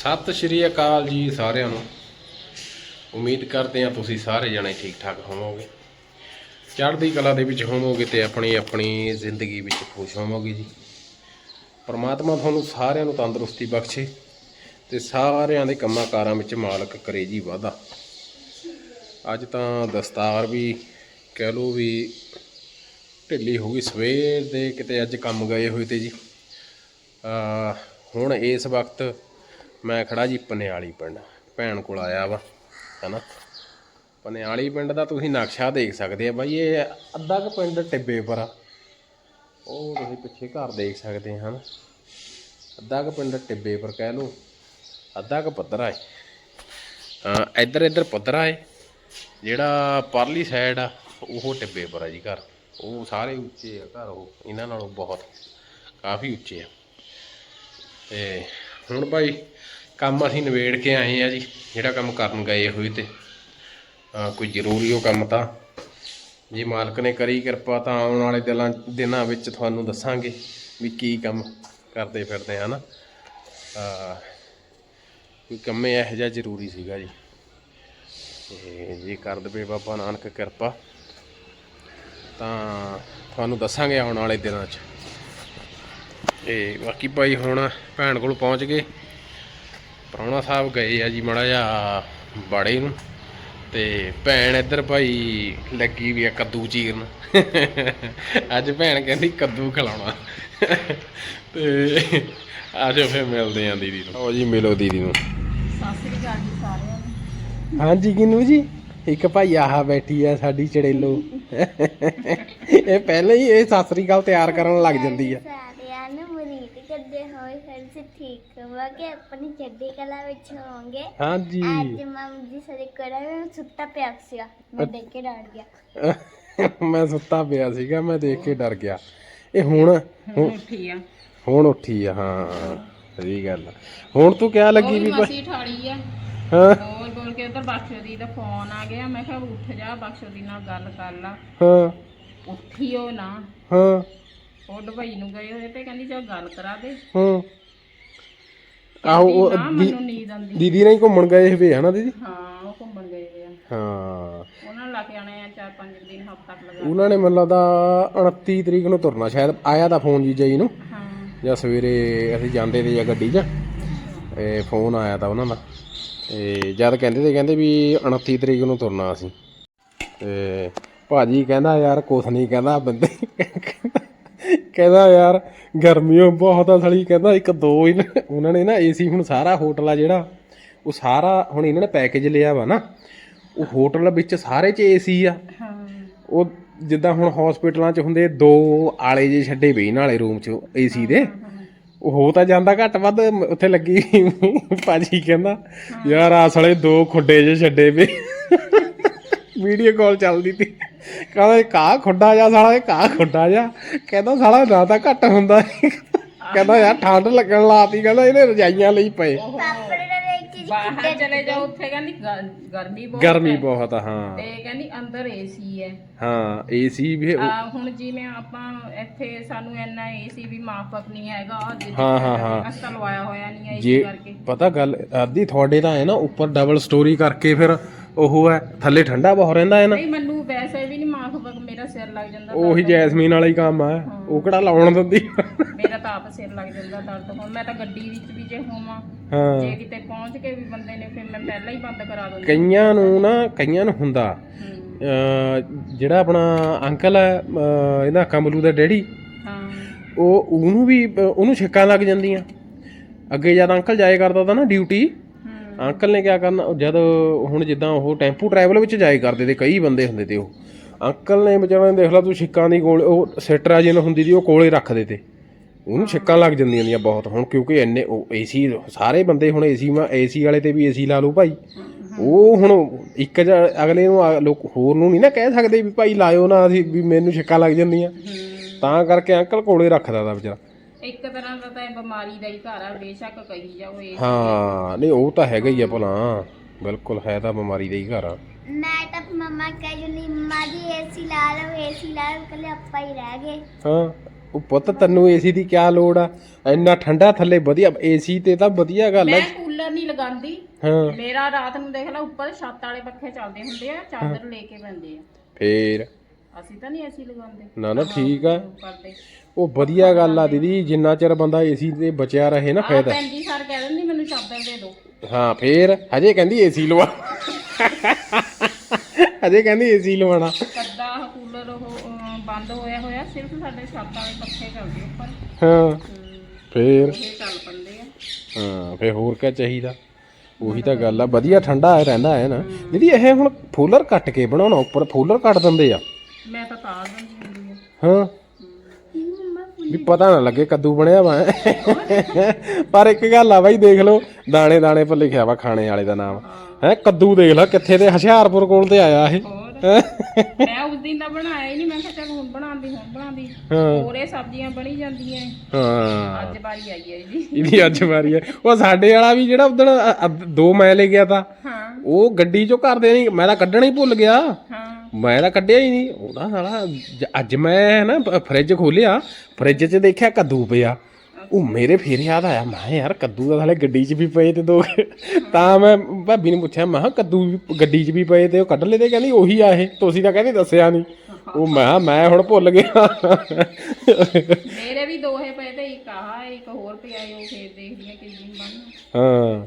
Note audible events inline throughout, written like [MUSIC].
ਸਤਿ ਸ਼੍ਰੀ ਅਕਾਲ ਜੀ ਸਾਰਿਆਂ ਨੂੰ। ਉਮੀਦ ਕਰਦੇ ਹਾਂ ਤੁਸੀਂ ਸਾਰੇ ਜਣੇ ਠੀਕ ਠਾਕ ਹੋਵੋਗੇ। ਚੜ੍ਹਦੀ ਕਲਾ ਦੇ ਵਿੱਚ ਹੋਵੋਗੇ ਤੇ ਆਪਣੀ ਆਪਣੀ ਜ਼ਿੰਦਗੀ ਵਿੱਚ ਖੁਸ਼ ਹੋਵੋਗੇ ਜੀ। ਪਰਮਾਤਮਾ ਤੁਹਾਨੂੰ ਸਾਰਿਆਂ ਨੂੰ ਤੰਦਰੁਸਤੀ ਬਖਸ਼ੇ ਤੇ ਸਾਰਿਆਂ ਦੇ ਕੰਮਾਂ ਕਾਰਾਂ ਵਿੱਚ ਮਾਲਕ ਕਰੇ ਜੀ ਵਾਧਾ। ਅੱਜ ਤਾਂ ਦਸਤਾਰ ਵੀ ਕਹਿ ਲਓ ਵੀ ਢਿੱਲੀ ਹੋ ਗਈ। ਸਵੇਰ ਦੇ ਕਿਤੇ ਅੱਜ ਕੰਮ ਗਏ ਹੋਏ ਤੇ ਜੀ। ਹੁਣ ਇਸ ਵਕਤ ਮੈਂ ਖੜਾ ਜੀ ਪਨਿਆਲੀ ਪਿੰਡ। ਭੈਣ ਕੋਲ ਆਇਆ ਵਾ, ਹਨਾ? ਪਨਿਆਲੀ ਪਿੰਡ ਦਾ ਤੁਸੀਂ ਨਕਸ਼ਾ ਦੇਖ ਸਕਦੇ ਆ ਬਾਈ, ਇਹ ਅੱਧਾ ਕੁ ਪਿੰਡ ਟਿੱਬੇ ਪਰ ਆ। ਉਹ ਤੁਸੀਂ ਪਿੱਛੇ ਘਰ ਦੇਖ ਸਕਦੇ ਆ, ਹਨਾ? ਅੱਧਾ ਕੁ ਪਿੰਡ ਟਿੱਬੇ ਪਰ ਕਹਿ ਲਓ, ਅੱਧਾ ਕੁ ਪੱਧਰਾ ਹੈ ਇੱਧਰ ਇੱਧਰ ਪੱਧਰਾ ਹੈ ਜਿਹੜਾ ਪਰਲੀ ਸਾਈਡ ਆ, ਉਹ ਟਿੱਬੇ ਪਰ ਆ ਜੀ ਘਰ। ਉਹ ਸਾਰੇ ਉੱਚੇ ਆ ਘਰ, ਉਹ ਇਹਨਾਂ ਨਾਲੋਂ ਬਹੁਤ ਕਾਫੀ ਉੱਚੇ ਆ। ਤੇ ਹੁਣ ਭਾਈ ਕੰਮ ਅਸੀਂ ਨਿਬੇੜ ਕੇ ਆਏ ਆ ਜੀ, ਜਿਹੜਾ ਕੰਮ ਕਰਨ ਗਏ ਹੋਏ ਤੇ। ਕੋਈ ਜ਼ਰੂਰੀ ਉਹ ਕੰਮ ਤਾਂ। ਜੇ ਮਾਲਕ ਨੇ ਕਰੀ ਕਿਰਪਾ ਤਾਂ ਆਉਣ ਵਾਲੇ ਦਿਨਾਂ ਦਿਨਾਂ ਵਿੱਚ ਤੁਹਾਨੂੰ ਦੱਸਾਂਗੇ ਵੀ ਕੀ ਕੰਮ ਕਰਦੇ ਫਿਰਦੇ ਆ ਨਾ ਕੋਈ ਕੰਮੇ ਇਹੋ ਜਿਹਾ ਜ਼ਰੂਰੀ ਸੀਗਾ ਜੀ। ਤੇ ਜੇ ਕਰ ਦਵੇ ਬਾਬਾ ਨਾਨਕ ਕਿਰਪਾ, ਤਾਂ ਤੁਹਾਨੂੰ ਦੱਸਾਂਗੇ ਆਉਣ ਵਾਲੇ ਦਿਨਾਂ 'ਚ। ਤੇ ਬਾਕੀ ਭਾਈ ਹੁਣ ਭੈਣ ਕੋਲ ਪਹੁੰਚ ਗਏ। ਪ੍ਰਾਹੁਣਾ ਸਾਹਿਬ ਗਏ ਆ ਜੀ ਮੜਾ ਜਾ ਬਾੜੇ ਨੂੰ ਤੇ ਭੈਣ ਇੱਧਰ ਭਾਈ ਲੱਗੀ ਵੀ ਆ ਕੱਦੂ ਚੀਰਨ। ਅੱਜ ਭੈਣ ਕਹਿੰਦੀ ਕੱਦੂ ਖਿਲਾਉਣਾ। ਤੇ ਆਜੋ ਫਿਰ ਮਿਲਦੇ ਆਂ ਦੀਦੀ ਨੂੰ। ਆਓ ਜੀ ਮਿਲੋ ਦੀਦੀ ਨੂੰ। ਸਤਿ ਸ੍ਰੀ ਅਕਾਲ ਜੀ ਸਾਰਿਆਂ ਨੂੰ। ਹਾਂਜੀ ਕਿਨੂ ਜੀ? ਇੱਕ ਭਾਈ ਆਹ ਬੈਠੀ ਆ ਸਾਡੀ ਚੜੇਲੋ। ਇਹ ਪਹਿਲਾਂ ਹੀ ਇਹ ਸਤਿ ਸ੍ਰੀ ਅਕਾਲ ਤਿਆਰ ਕਰਨ ਲੱਗ ਜਾਂਦੀ ਆ। ਸਾਰਿਆਂ ਨੂੰ ਮੁਰੀਦ ਕਰਦੇ ਹੋਏ ਫਿਰ ਸੇ ਠੀਕ ਹੋਵਾਂਗੇ ਆਪਣੀ ਚੜ੍ਹਦੀ ਕਲਾ ਵਿੱਚ ਹੋਵਾਂਗੇ। ਹਾਂਜੀ। ਅੱਜ ਮਾਮ ਜੀ ਸਾਡੇ ਕੋਲ ਮੈਂ ਸੁੱਤਾ ਪਿਆ ਸੀਗਾ ਮੈਂ ਦੇਖ ਕੇ ਡਰ ਗਿਆ। ਮੈਂ ਸੁੱਤਾ ਪਿਆ ਸੀਗਾ ਮੈਂ ਦੇਖ ਕੇ ਡਰ ਗਿਆ। ਇਹ ਹੁਣ ਹੁਣ- ਉੱਠੀ ਆ। ਹੁਣ ਉੱਠੀ ਆ ਹਾਂ ਸਹੀ ਗੱਲ ਆ। ਹੁਣ ਤੂੰ ਕਿਆ ਲੱਗੀ ਵੀ ਮਸੀ ਠਾੜੀ ਆ। ਹਾਂ। ਬੋਲ ਬੋਲ ਕੇ ਉਧਰ ਬਖਸ਼ੋ ਦੀ ਦਾ ਫੋਨ ਆ ਗਿਆ। ਮੈਂ ਕਿਹਾ ਉੱਠ ਜਾ ਬਖਸ਼ੋ ਦੀ ਨਾਲ ਗੱਲ ਕਰ ਲਾ। ਹਾਂ। ਉੱਠੀ ਉਹ ਨਾ। ਹਾਂ। ਉਹ ਦੁਬਈ ਨੂੰ ਗਏ ਹੋਏ ਤੇ ਕਹਿੰਦੀ ਚਲ ਗੱਲ ਕਰਾ ਦੇ। ਹਾਂ। ਆਹੋ ਉਹ ਨਾ ਦੀ- ਮੈਨੂੰ ਨੀਂਦ ਆਉਂਦੀ। ਦੀਦੀ ਨੇ ਘੁੰਮਣ ਗਏ ਹੋਏ ਹਨਾ ਦੀਦੀ? ਹਾਂ ਉਹ ਘੁੰਮਣ ਗਏ ਹੋਏ ਆ। ਹਾਂ। ਉਹਨਾਂ ਨੂੰ ਲਾ ਕੇ ਆਣੇ ਆ ਚਾਰ ਪੰਜ ਦਿਨ ਹਫ਼ਤਾ ਕੁ ਲਗਾ। ਉਹਨਾਂ ਨੇ ਮੈਨੂੰ ਲੱਗਦਾ 29 ਤਰੀਕ ਨੂੰ ਤੁਰਨਾ ਸ਼ਾਇਦ ਆਇਆ ਤਾਂ ਫੋਨ ਜੀ ਜੀ ਨੂੰ। ਹਾਂ। ਜਾਂ ਸਵੇਰੇ ਅਸੀਂ ਜਾਂਦੇ ਤੇ ਜਾਂ ਗੱਡੀ 'ਚ। ਇਹ ਫੋਨ ਆਇਆ ਤਾਂ ਉਹਨਾਂ ਦਾ। ਤੇ ਜਦ ਕਹਿੰਦੇ ਤੇ ਕਹਿੰਦੇ ਵੀ 29 ਤਰੀਕ ਨੂੰ ਤੁਰਨਾ ਅਸੀਂ। ਤੇ ਭਾਜੀ ਕਹਿੰਦਾ ਯਾਰ ਕੁਛ ਨਹੀਂ ਕਹਿੰਦਾ ਬੰਦੇ। ਕਹਿੰਦਾ ਯਾਰ ਗਰਮੀਓ ਬਹੁਤ ਆ ਸਲੀ। ਕਹਿੰਦਾ ਇੱਕ ਦੋ ਹੀ ਉਹਨਾਂ ਨੇ ਨਾ ਏਸੀ ਹੁਣ ਸਾਰਾ ਹੋਟਲ ਆ ਜਿਹੜਾ ਉਹ ਸਾਰਾ ਹੁਣ ਇਹਨਾਂ ਨੇ ਪੈਕੇਜ ਲਿਆ ਵਾ ਨਾ। ਉਹ ਹੋਟਲ ਵਿੱਚ ਸਾਰੇ 'ਚ ਏਸੀ ਆ। ਹਾਂ। ਉਹ ਜਿੱਦਾਂ ਹੁਣ ਹਸਪੀਟਲਾਂ 'ਚ ਹੁੰਦੇ ਦੋ ਆਲੇ ਜੇ ਛੱਡੇ ਵੇ ਨਾਲੇ ਰੂਮ 'ਚ ਏਸੀ ਦੇ। ਉਹ ਹੋ ਤਾਂ ਜਾਂਦਾ ਘੱਟ ਵੱਧ ਉੱਥੇ ਲੱਗੀ। ਭਾਜੀ ਕਹਿੰਦਾ ਯਾਰ ਆਸਲੇ ਦੋ ਖੁੱਡੇ ਜੇ ਛੱਡੇ ਵੇ। ਵੀਡੀਓ ਕਾਲ ਚੱਲਦੀ ਤੀ। ਕਹਿੰਦਾ ਇਹ ਕਾ ਖੁੱਡਾ ਜਾ ਸਾਲਾ ਇਹ ਕਾ ਖੁੱਡਾ ਜਾ ਕਹਿੰਦਾ ਸਾਲਾ ਨਾ ਤਾਂ ਘੱਟ ਹੁੰਦਾ। ਕਹਿੰਦਾ ਯਾਰ ਠੰਡ ਲੱਗਣ ਲਾਤੀ ਕਹਿੰਦਾ ਇਹਨੇ ਰਜਾਈਆਂ ਲਈ ਪਏ। ਪਾਪੜ ਬਾਹਰ ਚਲੇ ਜਾਓ ਉੱਥੇ ਕਹਿੰਦੀ ਗ- ਗਰਮੀ ਬਹੁਤ ਗਰਮੀ ਹੈ। ਬਹੁਤ ਆ ਹਾਂ। ਤੇ ਕਹਿੰਦੀ ਅੰਦਰ ਏਸੀ ਹੈ। ਹਾਂ ਏਸੀ ਵੀ ਆ ਹੁਣ ਜਿਵੇਂ ਆਪਾਂ ਇੱਥੇ ਸਾਨੂੰ ਇੰਨਾ ਏਸੀ ਵੀ ਮਾਫਕ ਨਹੀਂ ਹੈਗਾ। ਜਿੱਦਾਂ ਹਾਂ, ਹਾਂ, ਹਾਂ। ਅਸਲ ਲਵਾਇਆ ਹੋਇਆ ਨਹੀਂ ਹੈ ਏਸੀ ਜੇ ਕਰਕੇ। ਪਤਾ ਗੱਲ ਅੱਧੀ ਤੁਹਾਡੇ ਤਾਂ ਹੈ ਨਾ ਉੱਪਰ ਡਬਲ ਸਟੋਰੀ ਕਰਕੇ ਫਿਰ ਉਹ ਹੈ ਥੱਲੇ ਠੰਡਾ ਬਹੁਤ ਰਹਿੰਦਾ ਹੈ ਨਾ। ਨਹੀਂ ਮੈਨੂੰ ਵੈਸੇ ਵੀ ਨਹੀਂ ਮਾਫਕ ਮੇਰਾ ਸਿਰ ਲੱਗ ਜਾਂਦਾ ਉਹੀ ਜੈਸਮੀਨ ਵਾਲਾ ਹੀ ਕੰਮ ਆ। ਉਹ ਕਿਹੜਾ ਲਾਉਣ ਦਿੰਦੀ? ਮੇਰਾ ਤਾਂ ਆਪ ਸਿਰ ਲੱਗ ਜਾਂਦਾ ਦਰਦ। ਹੁਣ ਮੈਂ ਤਾਂ ਗੱਡੀ ਵਿੱਚ ਵੀ ਜੇ ਹੋਵਾਂ ਹਾਂ। ਜੇ ਕਿਤੇ ਪਹੁੰਚ ਕੇ ਵੀ ਬੰਦੇ ਨੇ ਫਿਰ ਮੈਂ ਪਹਿਲਾਂ ਹੀ ਬੰਦ ਕਰਾ ਦਿੰਦੀ। ਕਈਆਂ ਨੂੰ ਨਾ ਕਈਆਂ ਨੂੰ ਹੁੰਦਾ। ਜਿਹੜਾ ਆਪਣਾ ਅੰਕਲ ਹੈ ਇਹਦਾ ਕਮਲੂ ਦਾ ਡੈਡੀ ਹਾਂ। ਉਹ ਉਹਨੂੰ ਵੀ ਉਹਨੂੰ ਛਿੱਕਾਂ ਲੱਗ ਜਾਂਦੀਆਂ। ਅੱਗੇ ਜਦ ਅੰਕਲ ਜਾਏ ਕਰਦਾ ਤਾਂ ਨਾ ਡਿਊਟੀ ਅੰਕਲ ਨੇ ਕਿਆ ਕਰਨਾ ਜਦ ਹੁਣ ਜਿੱਦਾਂ ਉਹ ਟੈਂਪੂ ਟਰੈਵਲ ਵਿੱਚ ਜਾਏ ਕਰਦੇ ਤੇ ਕਈ ਬੰਦੇ ਹੁੰਦੇ ਤੇ ਉਹ। ਅੰਕਲ ਨੇ ਵਿਚਾਰਾ ਨੇ ਦੇਖ ਲਾ ਤੂੰ ਛਿੱਕਾਂ ਦੀ ਕੋਲ ਉਹ ਸੈਟਰਾ ਹੁੰਦੀ ਦੀ ਉਹ ਕੋਲੇ ਰੱਖਦੇ ਤੇ। ਉਹਨੂੰ ਛਿੱਕਾਂ ਲੱਗ ਜਾਂਦੀਆਂ ਦੀਆਂ ਬਹੁਤ, ਹੁਣ ਕਿਉਂਕਿ ਇੰਨੇ ਉਹ ਏਸੀ ਸਾਰੇ ਬੰਦੇ ਹੁਣ ਏਸੀ ਮਾ ਏਸੀ ਵਾਲੇ ਤੇ ਵੀ ਏਸੀ ਲਾ ਲਓ ਭਾਈ। ਉਹ ਹੁਣ ਇੱਕ ਜਾਂ ਅਗਲੇ ਨੂੰ ਆ- ਲੋਕ ਹੋਰ ਨੂੰ ਨਹੀਂ ਨਾ ਕਹਿ ਸਕਦੇ ਵੀ ਭਾਈ ਲਾਇਓ ਨਾ ਅਸੀਂ ਵੀ ਮੈਨੂੰ ਛਿੱਕਾਂ ਲੱਗ ਜਾਂਦੀਆਂ। ਤਾਂ ਕਰਕੇ ਅੰਕਲ ਕੋਲੇ ਰੱਖਦਾ ਤਾ ਵਿਚਾਰਾ। ਇੱਕ ਤਰ੍ਹਾਂ ਦਾ ਤਾਂ ਇਹ ਬਿਮਾਰੀ ਦਾ ਹੀ ਘਰ ਆ ਬੇਸ਼ੱਕ ਕਹੀ ਜਾਓ ਇਹ ਹਾਂ। ਨਹੀਂ ਉਹ ਤਾਂ ਹੈਗਾ ਹੀ ਆ ਭਲਾ। ਬਿਲਕੁਲ ਹੈ ਤਾਂ ਬਿਮਾਰੀ ਦਾ ਹੀ ਘਰ ਆ। ਮੈਂ ਤਾਂ ਮਮਾ ਕਹਿ ਜੁਲੀ ਮਮਾ ਜੀ ਏਸੀ ਲਾ ਲਓ ਏਸੀ ਲਾ ਲਓ ਕੱਲੇ ਆਪਾਂ ਹੀ ਰਹਿ ਗਏ। ਹਾਂ ਉਹ ਪੁੱਤ ਤੈਨੂੰ ਏਸੀ ਦੀ ਕੀ ਲੋੜ ਆ? ਇੰਨਾ ਠੰਡਾ ਥੱਲੇ ਵਧੀਆ ਏਸੀ ਤੇ ਤਾਂ ਵਧੀਆ ਗੱਲ ਮੈਂ ਹੈ ਕੂਲਰ ਕੂਲਰ ਨਹੀਂ ਲਗਾਉਂਦੀ। ਹਾਂ। ਮੇਰਾ ਰਾਤ ਨੂੰ ਦੇਖ ਲੈ ਉੱਪਰ ਛੱਤ ਵਾਲੇ ਪੱਖੇ ਚੱਲਦੇ ਹੁੰਦੇ ਆ ਚਾਦਰ ਲੈ ਕੇ ਪੈਂਦੇ ਆ। ਫੇਰ? ਅਸੀਂ ਤਾਂ ਨਹੀਂ ਐਸੀ ਲਗਾਉਂਦੇ। ਨਾ ਨਾ ਠੀਕ ਆ। ਕਰਦੇ ਉਹ ਵਧੀਆ ਗੱਲ ਆ ਦੀਦੀ ਜਿੰਨਾ ਚਿਰ ਬੰਦਾ ਏਸੀ ਤੇ ਬਚਿਆ ਰਹੇ ਨਾ ਫਾਇਦਾ। ਜੀ ਸਰ ਕਹਿ ਦਿੰਦੀ ਮੈਨੂੰ ਚਾਦਰ ਦੇ ਦਿਓ ਹਾਂ ਫੇਰ ਹਜੇ ਕਹਿੰਦੀ ਏਸੀ ਲਵਾ। ਹਜੇ ਕਹਿੰਦੀ ਏਸੀ ਲਵਾਣਾ ਕੱਦਾ ਕੂਲਰ ਉਹ ਬੰਦ ਹੋਇਆ ਹੋਇਆ ਸਿਰਫ ਸਾਡੇ ਛੱਤ ਵਾਲੇ ਪੱਖੇ ਚੱਲਦੇ ਉੱਪਰ। ਹਾਂ ਫੇਰ? ਇਹ ਚੱਲ ਪੰਦੇ ਆ। ਹਾਂ ਫੇਰ ਹੋਰ ਕਿਆ ਚਾਹੀਦਾ? ਉਹੀ ਤਾਂ ਗੱਲ ਆ ਵਧੀਆ ਠੰਡਾ ਰਹਿੰਦਾ ਹੈ ਨਾ। ਦੀਦੀ ਇਹ ਹੁਣ ਫੂਲਰ ਕੱਟ ਕੇ ਬਣਾਉਣਾ ਉੱਪਰ ਫੂਲਰ ਕੱਟ ਦਿੰਦੇ ਆ। ਮੈਂ ਤਾਂ ਤਾਲ ਦਿੰਦੀ ਹੁੰਦੀ ਆ। ਹਾਂ। ਵੀ ਪਤਾ ਨਾ ਲੱਗੇ ਕੱਦੂ ਬਣਿਆ ਵਾ। ਪਰ ਇੱਕ ਗੱਲ ਆ ਬਾਈ ਦੇਖ ਲਓ ਦਾਣੇ ਦਾਣੇ ਪਰ ਲਿਖਿਆ ਵਾ ਖਾਣੇ ਵਾਲੇ ਦਾ ਨਾਮ। ਹੈ ਕੱਦੂ ਦੇਖ ਲੈ ਕਿੱਥੇ ਤੇ ਹੁਸ਼ਿਆਰਪੁਰ ਕੋਲ ਤੇ ਆਇਆ ਇਹ। ਮੈਂ ਉਸ ਦਿਨ ਦਾ ਬਣਾਇਆ ਹੀ ਨਹੀਂ ਮੈਂ ਕਿਹਾ ਚੱਲ ਹੁਣ ਬਣਾਉਂਦੀ ਹੁਣ ਬਣਾਉਂਦੀ। ਹੋਰੇ ਸਬਜ਼ੀਆਂ ਬਣੀ ਜਾਂਦੀਆਂ। ਹਾਂ। ਅੱਜ ਵਾਰੀ ਆਈ ਹੈ ਜੀ। ਇਹਦੀ ਅੱਜ ਵਾਰੀ ਹੈ ਉਹ ਸਾਡੇ ਵਾਲਾ ਵੀ ਜਿਹੜਾ ਉਦੋਂ ਦੋ ਮੈਂ ਲੈ ਗਿਆ ਤਾਂ ਹਾਂ। ਉਹ ਗੱਡੀ ਚੋਂ ਕਰਦੇ ਨਹੀਂ ਮੈਂ ਤਾਂ ਕੱਢਣਾ ਹੀ ਭੁੱਲ ਗਿਆ। ਹਾਂ। ਮੈਂ ਤਾਂ ਕੱਢਿਆ ਹੀ ਨਹੀਂ। ਉਹਦਾ ਸਾਲਾ ਜ- ਅੱਜ ਮੈਂ ਨਾ ਪ- ਫਰਿੱਜ ਖੋਲਿਆ ਫਰਿੱਜ 'ਚ ਦੇਖਿਆ ਕੱਦੂ ਪਿਆ। ਉਹ ਮੇਰੇ ਫਿਰ ਯਾਦ ਆਇਆ ਮੈਂ ਕਿਹਾ ਯਾਰ ਕੱਦੂ ਤਾਂ ਸਾਲੇ ਗੱਡੀ 'ਚ ਵੀ ਪਏ ਤੇ ਦੋ [LAUGHS] ਤਾਂ ਮੈਂ ਭਾਬੀ ਨੂੰ ਪੁੱਛਿਆ ਮੈਂ ਕਿਹਾ ਕੱਦੂ ਵੀ ਗੱਡੀ 'ਚ ਵੀ ਪਏ ਤੇ ਉਹ ਕੱਢ ਲਏ ਤੇ ਕਹਿੰਦੀ ਉਹੀ ਆ ਇਹ। ਤੁਸੀਂ ਤਾਂ ਕਹਿੰਦੀ ਦੱਸਿਆ ਨਹੀਂ। ਉਹ ਮੈਂ ਕਿਹਾ ਮੈਂ ਹੁਣ ਭੁੱਲ ਗਿਆ। ਮੇਰੇ ਵੀ ਦੋਹੇ ਪਏ ਤੇ ਇੱਕ ਆਹ ਇੱਕ ਹੋਰ ਪਿਆ ਏ ਉਹ ਫੇਰ ਦੇਖਦੀਆਂ ਕਿ ਦਿਨ ਬਣ। ਹਾਂ।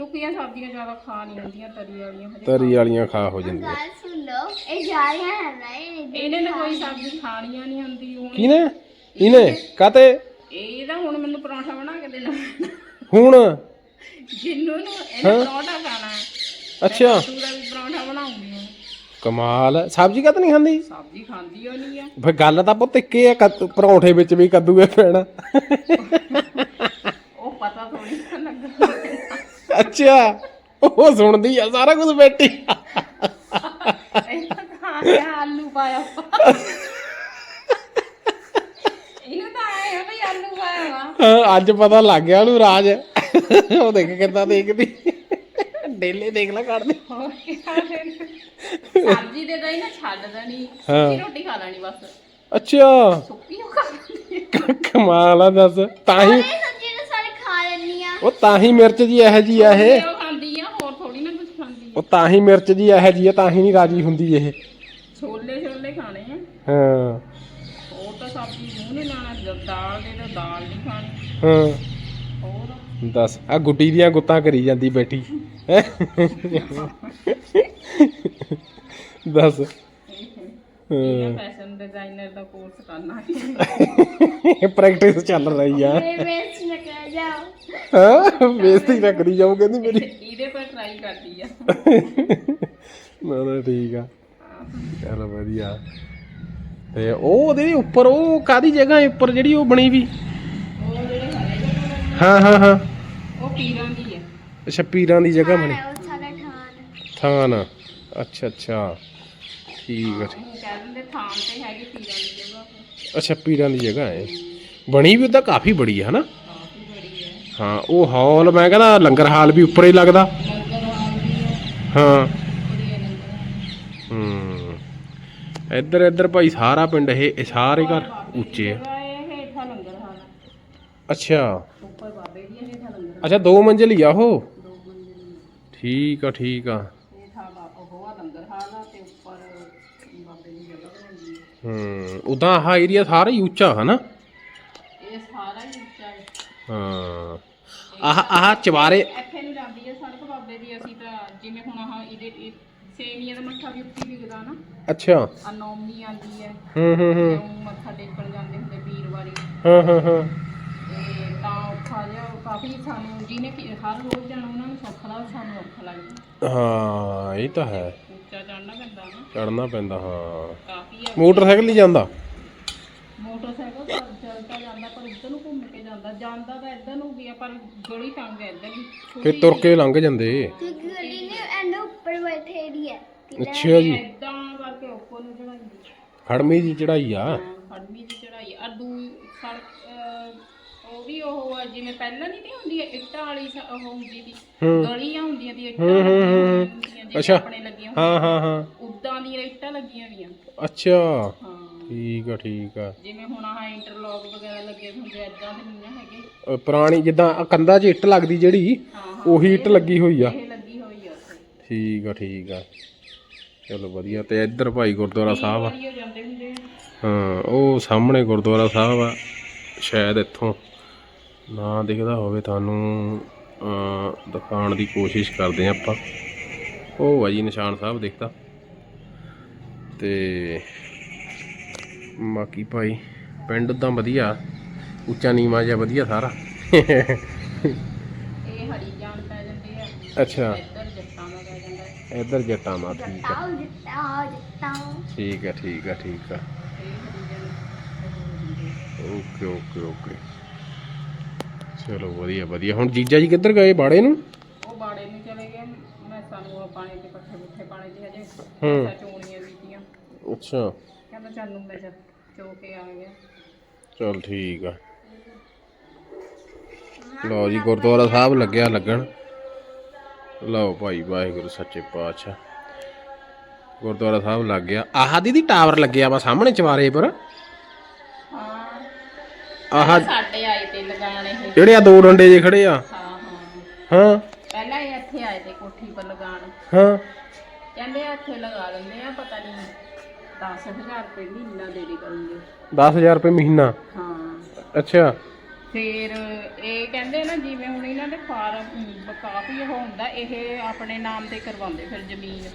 ਸੁੱਕੀਆਂ ਸਬਜ਼ੀਆਂ ਜ਼ਿਆਦਾ ਖਾ ਨਹੀਂ ਹੁੰਦੀਆਂ ਤਰੀ ਵਾਲੀਆਂ ਹਜੇ ਤਰੀ ਵਾਲੀਆਂ ਖਾ ਹੋ ਜਾਂਦੀਆਂ। ਗੱਲ ਸੁਣ ਲਓ ਇਹ ਜਾ ਰਿਹਾ ਹੈ ਨਾ ਇਹ ਇਹਨੇ ਕੋਈ ਸਬਜ਼ੀ ਖਾਣੀਆਂ ਨਹੀਂ ਹੁੰਦੀ ਹੁਣ ਕਿਨੇ ਇਹਨੇ? ਕਾਤੇ ਇਹ ਤਾਂ ਹੁਣ ਮੈਨੂੰ ਪਰੌਂਠਾ ਬਣਾ ਕੇ ਦੇਣਾ। ਹੁਣ? ਜਿੰਨੂੰ ਨੂੰ ਇਹਨੇ ਪਰੌਂਠਾ ਖਾਣਾ ਹੈ। ਅੱਛਾ। ਦਾ ਵੀ ਪਰੌਂਠਾ ਬਣਾਉਂਗੀ ਹੁਣ ਕਮਾਲ ਹੈ। ਸਬਜ਼ੀ ਕਾ ਨਹੀਂ ਖਾਂਦੀ? ਸਬਜ਼ੀ ਖਾਂਦੀ ਹੋ ਨਹੀਂ ਆ। ਫਿਰ ਗੱਲ ਤਾਂ ਪੁੱਤ ਇੱਕੇ ਆ ਕੱਦ- ਪਰੌਂਠੇ ਵਿੱਚ ਵੀ ਕੱਦੂ ਇਹ ਪੈਣਾ। ਉਹ ਪਤਾ ਥੋੜੀ ਨਾ ਲੱਗਾ। ਅੱਛਾ ਉਹ ਸੁਣਦੀ ਆ ਸਾਰਾ ਕੁਝ ਬੈਠੀ ਇਹ ਤਾਂ ਖਾ ਕੇ ਆਲੂ ਪਾਇਆ। ਇਹਨੂੰ ਤਾਂ ਆਏ ਆ ਵੀ ਆਲੂ ਪਾਇਆ ਵਾ। ਹਾਂ, ਅੱਜ ਪਤਾ ਲੱਗ ਗਿਆ ਉਹਨੂੰ ਰਾਜ। ਉਹ ਦੇਖ ਕਿੱਦਾਂ ਦੇਖਦੀ। ਡੇਲੇ ਦੇਖ ਲੈ ਕੱਢਦੇ ਹੋਰ ਕੀ ਖਾਣੇ ਸਬਜ਼ੀ ਦੇ ਦਈ ਨਾ ਛੱਡ ਦੇਣੀ। ਹਾਂ। ਸੁੱਕੀ ਰੋਟੀ ਖਾ ਲੈਣੀ ਬਸ। ਅੱਛਾ। ਸੁੱਕੀ ਉਹ ਖਾ ਲੈਣੀ। ਕਮਾਲ ਆ ਦੱਸ ਤਾਂ ਹੀ ਇਹ ਸਬਜ਼ੀ ਨੂੰ ਸਾਰੇ ਖਾ ਲੈਣੀ ਆ ਉਹ ਤਾਂ ਹੀ ਮਿਰਚ ਜੀ ਇਹੋ ਜੀ ਆ ਇਹ। ਉਹ ਖਾਂਦੀ ਆ ਹੋਰ ਥੋੜੀ ਨਾ ਕੁਝ ਖਾਂਦੀ ਉਹ ਤਾਂ ਹੀ ਮਿਰਚ ਜੀ ਇਹੋ ਜੀ ਆ ਤਾਂ ਹੀ ਨਹੀਂ ਰਾਜੀ ਹੁੰਦੀ ਇਹ। ਛੋਲੇ ਛੋਲੇ ਖਾਣੇ ਆ। ਹਾਂ। ਉਹ ਤਾਂ ਸਬਜ਼ੀ ਮੂੰਹ ਨਹੀਂ ਲਾਣਾ ਦਾਲ ਦੇ ਤਾਂ ਦਾਲ ਨਹੀਂ ਖਾਣੀ। ਹਾਂ। ਹੋਰ? ਦੱਸ ਆ ਗੁੱਡੀ ਦੀਆਂ ਗੁੱਤਾਂ ਕਰੀ ਜਾਂਦੀ ਬੈਠੀ। ਹੈਂ? ਦੱਸ। ਇਹ ਫੈਸ਼ਨ ਡਿਜ਼ਾਈਨਰ ਦਾ ਕੋਰਸ ਕਰਨਾ ਹਾਂ ਪ੍ਰੈਕਟਿਸ [LAUGHS] ਚੱਲ ਰਹੀ ਆ। ਮੇਰੇ ਵੇਚ ਨਾ ਕਰ ਜਾਓ। ਹਾਂ ਬੇਇੱਜ਼ਤੀ ਨਾ ਕਰੀ ਜਾਓ ਕਹਿੰਦੀ ਮੇਰੀ। ਇਹਦੇ ਪਰ ਟਰਾਈ ਕਰਦੀ ਆ। ਨਾ ਨਾ ਠੀਕ ਆ। ਚਲ ਵਧੀਆ। ਤੇ ਉਹ ਉਹਦੇ ਉੱਪਰ ਉਹ ਕਾਦੀ ਜਗ੍ਹਾ ਹੈ ਉੱਪਰ ਜਿਹੜੀ ਉਹ ਬਣੀ ਵੀ? ਉਹ ਜਿਹੜੇ ਹਰੇ ਜਿਹੇ ਹਾਂ ਹਾਂ ਹਾਂ। ਉਹ ਪੀਰਾਂ ਦੀ ਹੈ ਅੱਛਾ ਪੀਰਾਂ ਦੀ ਜਗ੍ਹਾ ਬਣੀ। ਉਹ ਸਾਡਾ ਠਾਣ ਥਾਨ ਅੱਛਾ ਅੱਛਾ। ਠੀਕ ਆ ਠੀਕ। ਉਹ ਕਹਿ ਦਿੰਦੇ ਥਾਂ ਤੇ ਹੈਗੀ ਪੀਰਾਂ ਦੀ ਜਗ੍ਹਾ ਤੇ ਅੱਛਾ ਪੀਰਾਂ ਦੀ ਜਗ੍ਹਾ ਹੈ। ਬਣੀ ਵੀ ਉਹਦਾ ਕਾਫੀ ਬੜੀ ਹੈ ਹਨਾ? ਕਾਫੀ ਬੜੀ ਹੈ। ਹਾਂ ਉਹ ਹਾਲ ਮੈਂ ਕਹਿੰਦਾ ਲੰਗਰ ਹਾਲ ਵੀ ਉੱਪਰ ਹੀ ਲੱਗਦਾ। ਲੰਗਰ ਹਾਲ ਵੀ ਹੈ। ਹਾਂ। ਬੜੀ ਹੈ ਲੰਗਰ ਹੂੰ। ਇੱਧਰ ਇੱਧਰ ਭਾਈ ਸਾਰਾ ਪਿੰਡ ਇਹ ਸਾਰੇ ਘਰ ਉੱਚੇ ਆ। ਜਗ੍ਹਾ ਇਹ ਹੇਠਾਂ ਲੰਗਰ ਹਾਲ ਹੈ। ਅੱਛਾ। ਉੱਪਰ ਬਾਬੇ ਦੀ ਹੈ, ਹੇਠਾਂ ਲੰਗਰ ਅੱਛਾ ਦੋ ਮੰਜ਼ਿਲ ਹੀ ਆ ਉਹ? ਦੋ ਮੰਜ਼ਿਲ ਠੀਕ ਆ ਠੀਕ ਆ ਹੇਠਾਂ ਬਾਬਾ ਉਹ ਆ ਲੰਗਰ ਹਾਲ ਆ ਤੇ ਉੱਪਰ ਬਾਬੇ ਦੀ ਜਗ੍ਹਾ ਬਣਾਈ ਹੈ ਉਦਾਂ ਆਹ ਏਰੀਆ ਸਾਰਾ ਹੀ ਉੱਚਾ ਹਨਾ? ਇਹ ਸਾਰਾ ਹੀ ਉੱਚਾ ਹੈ। ਹਾਂ। ਆਹ ਆਹ ਚਵਾਰੇ ਇੱਥੇ ਨੂੰ ਜਾਂਦੀ ਹੈ ਸੜਕ ਬਾਬੇ ਦੀ ਅਸੀਂ ਤਾਂ ਜਿਵੇਂ ਹੁਣ ਆਹ ਇਹਦੇ ਇਹ ਸੇਮੀਆਂ ਦਾ ਮੱਠਾ ਵੀ ਉੱਤੇ ਵਿਕਦਾ ਨਾ ਅੱਛਾ। ਆ ਨੌਮੀ ਆਂਦੀ ਹੈ। ਹੂੰ ਹੂੰ ਹੂੰ। ਜਿਉਂ ਮੱਥਾ ਟੇਕਣ ਜਾਂਦੇ ਹੁੰਦੇ ਵੀਰਵਾਰੀ ਹਾਂ ਹਾਂ ਹਾਂ। ਤੇ ਤਾਂ ਔਖਾ ਜਿਹਾ ਕਾਫੀ ਸਾਨੂੰ ਜਿਹਨੇ ਕਿ ਹਰ ਰੋਜ਼ ਜਾਣਾ ਉਹਨਾਂ ਨੂੰ ਸੌਖਾ ਲੱਗਦਾ ਸਾਨੂੰ ਔਖਾ ਲੱਗਦਾ। ਹਾਂ ਇਹ ਤਾਂ ਹੈ। ਉੱਚਾ ਚੜਨਾ ਪੈਂਦਾ ਨਾ। ਚੜਨਾ ਪੈਂਦਾ ਹਾਂ। ਕਾਫੀ ਆ। ਮੋਟਰਸਾਈਕਲ ਹੀ ਜਾਂਦਾ? ਮੋਟਰਸਾਈਕਲ ਤਾਂ ਚੱਲਦਾ ਜਾਂਦਾ ਪਰ ਇੱਧਰ ਨੂੰ ਘੁੰਮ ਕੇ ਜਾਂਦਾ। ਜਾਂਦਾ ਤਾਂ ਇੱਧਰ ਨੂੰ ਵੀ ਆ ਪਰ ਗਲੀ ਤੰਗ ਹੈ ਇੱਧਰ ਦੀ। ਫਿਰ ਤੁਰ ਕੇ ਲੰਘ ਜਾਂਦੇ। ਕਿਉਂਕਿ ਗੱਡੀ ਨੇ ਐਂਡ ਉੱਪਰ ਬੈਠੇ ਦੀ ਹੈ ਅੱਛਾ ਜੀ। ਇਦਾਂ ਕਰਕੇ ਉੱਪਰ ਨੂੰ ਚੜਾਈ ਖੜਮੀ ਦੀ ਚੜਾਈ ਆ। ਫੜਮੀ ਦੀ ਚੜਾਈ ਆ। ਦੂ ਸੜਕ ਅਹ, ਉਹ ਵੀ ਉਹ ਆ ਜਿਵੇਂ ਪਹਿਲਾਂ ਨਹੀਂ ਤੇ ਹੁੰਦੀ ਹੈ ਇੱਟਾਂ ਵਾਲੀ ਸ- ਉਹ ਹੁੰਦੀ ਦੀ ਹੂੰ। ਗਲੀਆਂ ਹੁੰਦੀਆਂ ਦੀ ਇੱਟਾਂ ਲੱਗੀਆਂ ਹੋਈਆਂ ਹੁੰਦੀਆਂ, ਜਿਵੇਂ ਅੱਛਾ। ਆਪਣੇ ਲੱਗੀਆਂ ਹਾਂ ਹਾਂ ਹਾਂ। ਉਦਾਂ ਦੀਆਂ ਇੱਟਾਂ ਲੱਗੀਆਂ ਹੋਈਆਂ। ਅੱਛਾ। ਹਾਂ। ਠੀਕ ਆ ਠੀਕ ਆ। ਜਿਵੇਂ ਹੁਣ ਆਹ ਇੰਟਰਲੌਕ ਵਗੈਰਾ ਲੱਗੇ ਹੁੰਦੇ ਐਦਾਂ ਦੇ ਨਹੀਂ ਨਾ ਹੈਗੇ। ਅ, ਪੁਰਾਣੀ ਜਿੱਦਾਂ ਆਹ ਕੰਧਾਂ 'ਚ ਇੱਟ ਲੱਗਦੀ ਜਿਹੜੀ ਹਾਂ ਹਾਂ। ਉਹੀ ਇੱਟ ਲੱਗੀ ਹੋਈ ਆ। ਇਹ ਲੱਗੀ ਹੋਈ ਆ ਉੱਥੇ। ਠੀਕ ਆ ਠੀਕ ਆ। ਚਲੋ ਵਧੀਆ ਤੇ ਇੱਧਰ ਭਾਈ ਗੁਰਦੁਆਰਾ ਸਾਹਿਬ ਆ। ਵਾਰੀ ਹੋ ਜਾਂਦੇ ਹੁੰਦੇ ਆ। ਹਾਂ ਉਹ ਸਾਹਮਣੇ ਗੁਰਦੁਆਰਾ ਸਾਹਿਬ ਆ ਸ਼ਾਇਦ ਇੱਥੋਂ। ਨਾ ਦਿਖਦਾ ਹੋਵੇ ਤੁਹਾਨੂੰ ਅ, ਦਿਖਾਉਣ ਦੀ ਕੋਸ਼ਿਸ਼ ਕਰਦੇ ਆ ਆਪਾਂ। ਉਹ ਆ ਜੀ ਨਿਸ਼ਾਨ ਸਾਹਿਬ ਦਿਖਦਾ ਤੇ ਬਾਕੀ ਭਾਈ ਪਿੰਡ ਤਾਂ ਵਧੀਆ। ਉੱਚਾ ਨੀਵਾਂ ਜਿਹਾ ਵਧੀਆ ਸਾਰਾ। ਇਹ ਹਰੀ ਜਾਨ ਪੈ ਜਾਂਦੇ ਆ। ਅੱਛਾ। ਇੱਧਰ ਜੱਟਾਂ ਦਾ ਪੈ ਜਾਂਦਾ। ਹੈ। ਇੱਧਰ ਜੱਟਾਂ ਦਾ ਠੀਕ ਆ। ਠੀਕ ਆ ਠੀਕ ਆ ਠੀਕ ਆ। Okay okay okay. ਚਲੋ ਵਧੀਆ ਵਧੀਆ। ਹੁਣ ਜੀਜਾ ਜੀ ਕਿੱਧਰ ਗਏ ਬਾੜੇ ਨੂੰ? ਉਹ ਬਾੜੇ ਨੂੰ ਚਲੇ ਗਏ। ਮੈਂ ਸਾਨੂੰ ਪਾਣੀ ਤੇ ਪੱਠੇ ਪੁੱਠੇ ਪਾਣੇ ਤੇ ਹਜੇ। ਹੂੰ। ਚੋਣੀਆਂ ਬੀਤੀਆਂ। ਅੱਛਾ। ਕਹਿੰਦਾ ਚੱਲ ਨੂੰ ਮੈਂ ਚੋ ਕੇ ਆ ਗਿਆ। ਚਲ ਠੀਕ ਆ। ਲਓ ਜੀ ਗੁਰਦੁਆਰਾ ਸਾਹਿਬ ਲੱਗਿਆ ਲੱਗਣ। ਲਓ ਭਾਈ ਵਾਹਿਗੁਰੂ ਸੱਚੇ ਪਾਤਸ਼ਾਹ। ਗੁਰਦੁਆਰਾ ਸਾਹਿਬ ਲੱਗ ਗਿਆ। ਆਹ ਦੀਦੀ ਟਾਵਰ ਲੱਗਿਆ ਵਾ ਸਾਹਮਣੇ ਚਵਾਰੇ ਪਰ। ਹਾਂ। ਆਹ ਸਾਡੇ ਲਗਾਣ ਇਹ ਜਿਹੜੇ ਆ ਦੋ ਡੰਡੇ ਜੇ ਖੜੇ ਆ। ਹਾਂ ਹਾਂ ਹਾਂ। ਪਹਿਲਾਂ ਇਹ ਇੱਥੇ ਆਏ ਤੇ ਕੋਠੀ ਪਰ ਲਗਾਣ ਹਾਂ। ਕਹਿੰਦੇ ਆ ਇੱਥੇ ਲਗਾ ਦਿੰਦੇ ਆ ਪਤਾ ਨਹੀਂ 10000 ਰੁਪਏ ਮਹੀਨਾ ਦੇ ਦੇ ਕਰੂੰਗੇ 10000 ਰੁਪਏ ਮਹੀਨਾ? ਹਾਂ। ਅੱਛਾ। ਫਿਰ ਇਹ ਕਹਿੰਦੇ ਨਾ ਜਿਵੇਂ ਹੁਣ ਇਹਨਾਂ ਦੇ ਫਾਰਮ ਕਾਫੀ ਉਹ ਹੁੰਦਾ ਇਹ ਆਪਣੇ ਨਾਮ ਤੇ ਕਰਵਾਉਂਦੇ ਫਿਰ ਜ਼ਮੀਨ।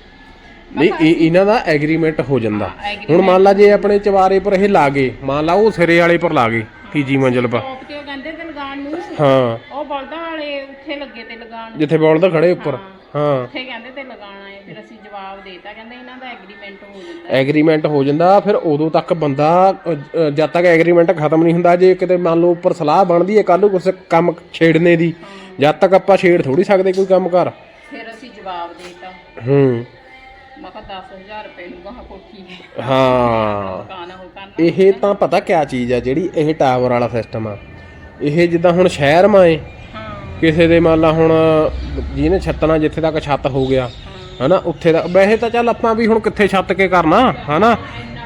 ਨਹੀਂ ਇਹ ਇਹਨਾਂ ਦਾ ਐਗਰੀਮੈਂਟ ਹੋ ਜਾਂਦਾ। ਹੁਣ ਮੰਨ ਲਾ ਜੇ ਆਪਣੇ ਚਵਾਰੇ ਪਰ ਇਹ ਲਾਗੇ ਮੰਨ ਲਾ ਉਹ ਸਿਰੇ ਵਾਲੇ ਪਰ ਲਾਗੇ ਤੀਜੀ ਮੰਜ਼ਲ ਪਰ ਟੌਪ ਤੇ ਉਹ ਕਹਿੰਦੇ ਤੇ ਲਗਾਉਣ ਨੂੰ ਹਾਂ। ਉਹ ਬਲਦਾਂ ਵਾਲੇ ਉੱਥੇ ਲੱਗੇ ਤੇ ਲਗਾਉਣ। ਜਿੱਥੇ ਬੋਲਦਾ ਖੜੇ ਉੱਪਰ। ਹਾਂ। ਉੱਥੇ ਕਹਿੰਦੇ ਤੇ ਲਗਾਉਣਾ ਹੈ ਫਿਰ ਅਸੀਂ ਜਵਾਬ ਦੇਤਾ। ਕਹਿੰਦੇ ਇਹਨਾਂ ਦਾ ਐਗਰੀਮੈਂਟ ਹੋ ਜਾਂਦਾ। ਐਗਰੀਮੈਂਟ ਹੋ ਜਾਂਦਾ ਫਿਰ ਉਦੋਂ ਤੱਕ ਬੰਦਾ ਅ, ਅ, ਜਦ ਤੱਕ ਐਗਰੀਮੈਂਟ ਖਤਮ ਨਹੀਂ ਹੁੰਦਾ ਜੇ ਕਿਤੇ ਮੰਨ ਲਓ ਉੱਪਰ ਸਲਾਹ ਬਣਦੀ ਹੈ ਕੱਲ ਨੂੰ ਕੁਛ ਕੰਮ ਛੇੜਨੇ ਦੀ ਜਦ ਤੱਕ ਆਪਾਂ ਛੇੜ ਥੋੜੀ ਸਕਦੇ ਕੋਈ ਕੰਮ ਕਰ ਫਿਰ ਅਸੀਂ ਜਵਾਬ ਦੇਤਾ। ਹੂੰ। ਮੈਂ ਕਿਹਾ 10000 ਰੁਪਏ ਨੂੰ ਬਾਹ ਕੋਠੀ ਹਾਂ। ਮਕਾਨ ਉਹ ਕਰਨਾ ਇਹ ਤਾਂ ਪਤਾ ਕਿਆ ਚੀਜ਼ ਆ ਜਿਹੜੀ ਇਹ ਟਾਵਰ ਵਾਲਾ ਸਿਸਟਮ ਆ। ਇਹ ਜਿੱਦਾਂ ਹੁਣ ਸ਼ਹਿਰ ਮਾਏ ਹਾਂ। ਕਿਸੇ ਦੇ ਮੰਨ ਲਾ ਹੁਣ ਜਿਹਨੇ ਛੱਤਣਾ ਜਿੱਥੇ ਤੱਕ ਛੱਤ ਹੋ ਗਿਆ ਹਨਾ ਉੱਥੇ ਦਾ ਵੈਸੇ ਤਾਂ ਚੱਲ ਆਪਾਂ ਵੀ ਹੁਣ ਕਿੱਥੇ ਛੱਤ ਕੇ ਕਰਨਾ ਹਨਾ?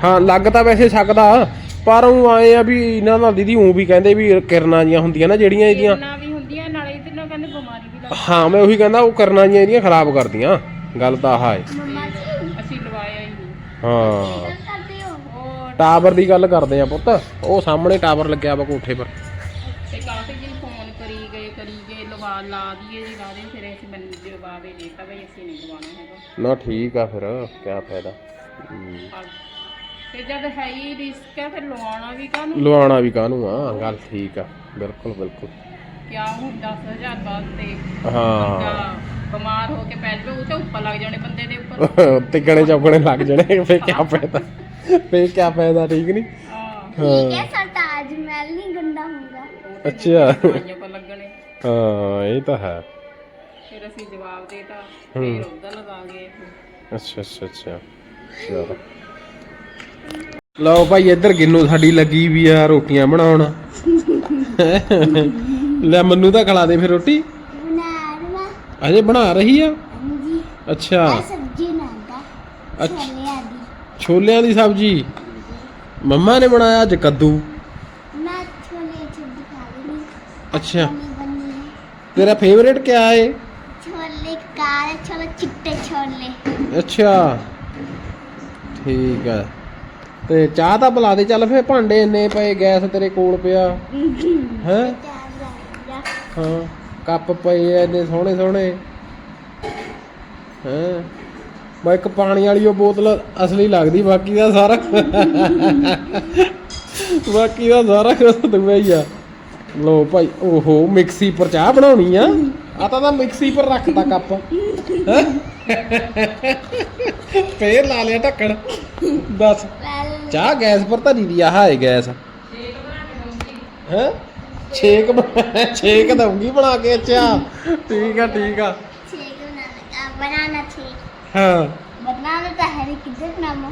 ਹਾਂ ਲੱਗ ਤਾਂ ਵੈਸੇ ਸਕਦਾ ਪਰ ਉਹ ਆਏ ਆ ਵੀ ਇਹਨਾਂ ਨਾਲ ਦੀਦੀ ਉਹ ਵੀ ਕਹਿੰਦੇ ਵੀ ਕਿਰਨਾਂ ਜੀਆਂ ਹੁੰਦੀਆਂ ਨਾ ਜਿਹੜੀਆਂ ਇਹਦੀਆਂ। ਨਾ ਵੀ ਹੁੰਦੀਆਂ ਨਾਲੇ ਇਹਦੇ ਨਾਲ ਕਹਿੰਦੇ ਬਿਮਾਰੀ ਵੀ ਲੱਗ ਹਾਂ ਮੈਂ ਉਹੀ ਕਹਿੰਦਾ ਉਹ ਕਿਰਨਾਂ ਜੀਆਂ ਇਹਦੀਆਂ ਖਰਾਬ ਕਰਦੀਆਂ ਗੱਲ ਤਾਂ ਆਹ ਹੈ ਮੰਮਾ ਜੀ ਅਸੀਂ ਲਵਾਇਆ ਹੀ ਨਹੀਂ। ਹਾਂ। ਟਾਵਰ ਦੀ ਗੱਲ ਕਰਦੇ ਆ ਪੁੱਤ ਉਹ ਸਾਹਮਣੇ ਟਾਵਰ ਲੱਗਿਆ ਵਾ ਕੋਠੇ ਪਰ। ਗਏ ਲਵਾ ਲਾ ਦਈਏ ਜੀ ਲਾ ਦੇ ਫਿਰ ਅਸੀਂ ਮੈਨੂੰ ਜਵਾਬ ਹੀ ਦੇਤਾ ਬਈ ਅਸੀਂ ਨਹੀਂ ਲਵਾਉਣਾ ਹੈਗਾ। ਨਾ ਠੀਕ ਆ ਫਿਰ ਕਿਆ ਫਾਇਦਾ। ਹਮ, ਜਦ ਹੈ ਹੀ ਰਿਸਕ ਹੈ ਫਿਰ ਲਵਾਉਣਾ ਵੀ ਕਾਹਨੂੰ? ਲਵਾਉਣਾ ਵੀ ਕਾਹਨੂੰ ਆ ਗੱਲ ਠੀਕ ਆ ਬਿਲਕੁਲ ਬਿਲਕੁਲ। ਕਿਆ ਹੁਣ 10000 ਬਾਅਦ ਤੇ ਹਾਂ। ਜਾਂ ਬਿਮਾਰ ਹੋ ਕੇ ਪੈ ਜਾਵੇ ਉਹ ਤੇ ਉੱਪਰ ਲੱਗ ਜਾਣੇ ਬੰਦੇ ਦੇ ਉੱਪਰ। [LAUGHS] ਤਿੱਗਣੇ ਚੌਗਣੇ ਲੱਗ ਜਾਣੇ ਫੇ ਕਿਆ ਫਾਇਦਾ ਫੇ ਕਿਆ ਫਾਇਦਾ ਠੀਕ ਨਹੀਂ ਹਾਂ। ਠੀਕ ਹੈ ਸਰ ਤਾਜ ਮਹਿਲ ਨਹੀਂ ਗੰਦਾ ਹੁੰਦਾ। ਅੱਛਾ। ਹਾਂ ਇਹ ਤਾਂ ਹੈ। ਫਿਰ ਅਸੀਂ ਜਵਾਬ ਦੇਤਾ ਫਿਰ ਉਹਦਾ ਲਗਾ ਗਏ। ਅੱਛਾ ਅੱਛਾ ਅੱਛਾ। ਚਲੋ। ਲਓ ਭਾਈ ਇੱਧਰ ਗਿੰਨੂ ਸਾਡੀ ਲੱਗੀ ਵੀ ਆ ਰੋਟੀਆਂ ਬਣਾਉਣ। ਲੈ ਮੰਨੂ ਤਾਂ ਖਿਲਾ ਦੇ ਫਿਰ ਰੋਟੀ। ਬਣਾ ਰਹਾ ਅਜੇ ਬਣਾ ਰਹੀ ਆ? ਹਾਂਜੀ। ਅੱਛਾ। ਸਬਜ਼ੀ ਛੋਲਿਆਂ ਦੀ। ਸਬਜ਼ੀ? ਮੰਮਾ ਨੇ ਬਣਾਇਆ ਅੱਜ ਕੱਦੂ। ਮੈਂ ਛੋਲੇ ਛੱਡ ਖਾ ਲਈ ਅੱਛਾ। ਤੇਰਾ ਫੇਵਰੇਟ ਕਿਆ ਹੈ ਛੋਲੇ ਕਾਲੇ ਛੋਲੇ ਚਿੱਟੇ ਛੋਲੇ। ਅੱਛਾ। ਠੀਕ ਆ। ਤੇ ਚਾਹ ਤਾਂ ਬੁਲਾ ਦੇ ਚੱਲ ਫੇ ਭਾਂਡੇ ਇੰਨੇ ਪਏ ਗੈਸ ਤੇਰੇ ਕੋਲ ਪਿਆ। ਹੈ? ਹਾਂ ਕੱਪ ਪਏ ਐ ਇੰਨੇ ਸੋਹਣੇ ਸੋਹਣੇ। ਹੈ? ਮੈਂ ਇੱਕ ਪਾਣੀ ਵਾਲੀ ਉਹ ਬੋਤਲ ਅਸਲੀ ਲੱਗਦੀ ਬਾਕੀ ਦਾ ਸਾਰਾ ਬਾਕੀ ਦਾ ਸਾਰਾ ਕੁਝ ਹੀ ਆ। ਲੋ ਭਾਈ ਓਹੋ ਮਿਕਸੀ ਪਰ ਚਾਹ ਬਣਾਉਣੀ ਆ। ਆ ਤਾਂ ਤਾਂ ਮਿਕਸੀ ਪਰ ਰੱਖਤਾ ਕੱਪ। ਹੈਂ? ਫੇਰ ਲਾ ਲਿਆ ਢੱਕਣ। ਵੈਲ ਚਾਹ ਗੈਸ ਪਰ ਤਾਂ ਨਹੀਂ ਆਹ ਹੈ ਗੈਸ। ਹੈ? ਛੇਕ ਬਣਾ- ਛੇਕ ਦਊਂਗੀ ਬਣਾ ਕੇ ਅੱਛਾ ਠੀਕ ਆ ਠੀਕ ਆ। ਬਣਾਣਾ ਛੇਕ ਹਾਂ ਬਣਾਣਾ ਤਾਂ ਹੈ ਨਹੀਂ ਕਿੱਧਰ ਨਾਮ